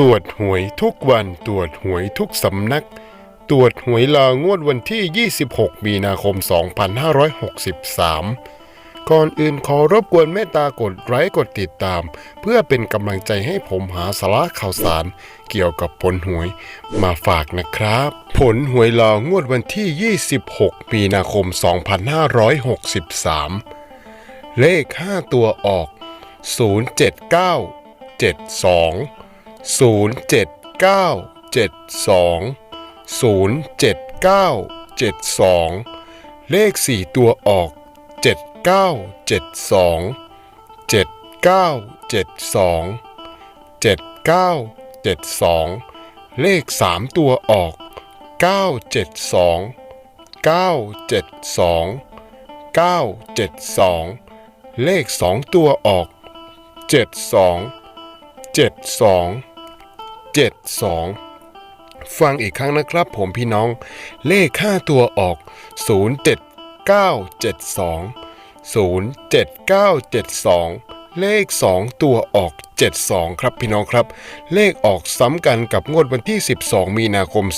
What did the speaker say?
ตรวจหวยทุกวันตรวจหวยทุกสำนัก ตรวจหวยลางวดวันที่ 26 มีนาคม 2563 ก่อนอื่นขอรบกวนเมตตากดไลค์กดติดตาม เพื่อเป็นกำลังใจให้ผมหาสาระข่าวสาร เกี่ยวกับผลหวยมาฝากนะครับ ผลหวยลางวดวันที่ 26 มีนาคม 2563 เลข 5 ตัวออก 079 72 079 72 079 72 เลข 4 ตัวออก 79 72 79 72 79 72 เลข 3 ตัวออก 972 972 972 เลข 2 ตัวออก 72 72 72 ฟังอีกครั้งนะครับผมพี่น้อง เลข5ตัวออก 07972 07972 เลข 2 ตัวออก 72 ครับพี่น้องครับ เลขออกซ้ำกันกับงวดวันที่ 12 มีนาคม 2563